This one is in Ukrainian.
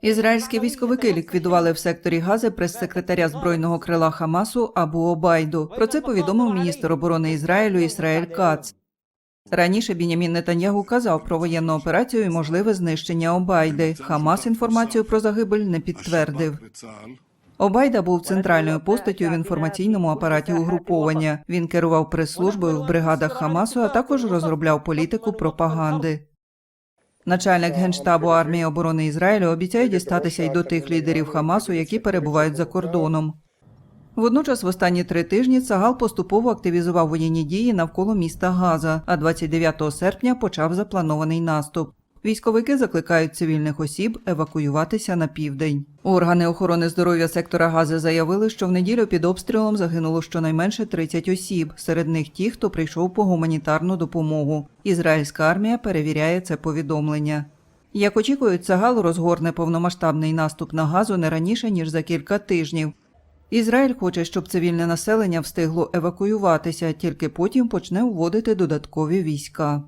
Ізраїльські військовики ліквідували в секторі Гази прес-секретаря збройного крила Хамасу Абу Обайду. Про це повідомив міністр оборони Ізраїлю Ісраїль Кац. Раніше Бінямін Нетаньягу казав про воєнну операцію і можливе знищення Обайди. Хамас інформацію про загибель не підтвердив. Обайда був центральною постаттю в інформаційному апараті угруповання. Він керував прес-службою в бригадах Хамасу, а також розробляв політику пропаганди. Начальник генштабу армії оборони Ізраїлю обіцяє дістатися й до тих лідерів Хамасу, які перебувають за кордоном. Водночас, в останні три тижні Цагал поступово активізував воєнні дії навколо міста Газа, а 29 серпня почав запланований наступ. Військовики закликають цивільних осіб евакуюватися на південь. Органи охорони здоров'я сектора Гази заявили, що в неділю під обстрілом загинуло щонайменше 30 осіб, серед них ті, хто прийшов по гуманітарну допомогу. Ізраїльська армія перевіряє це повідомлення. Як очікують, Цагал розгорне повномасштабний наступ на газу не раніше ніж за кілька тижнів. Ізраїль хоче, щоб цивільне населення встигло евакуюватися, тільки потім почне вводити додаткові війська.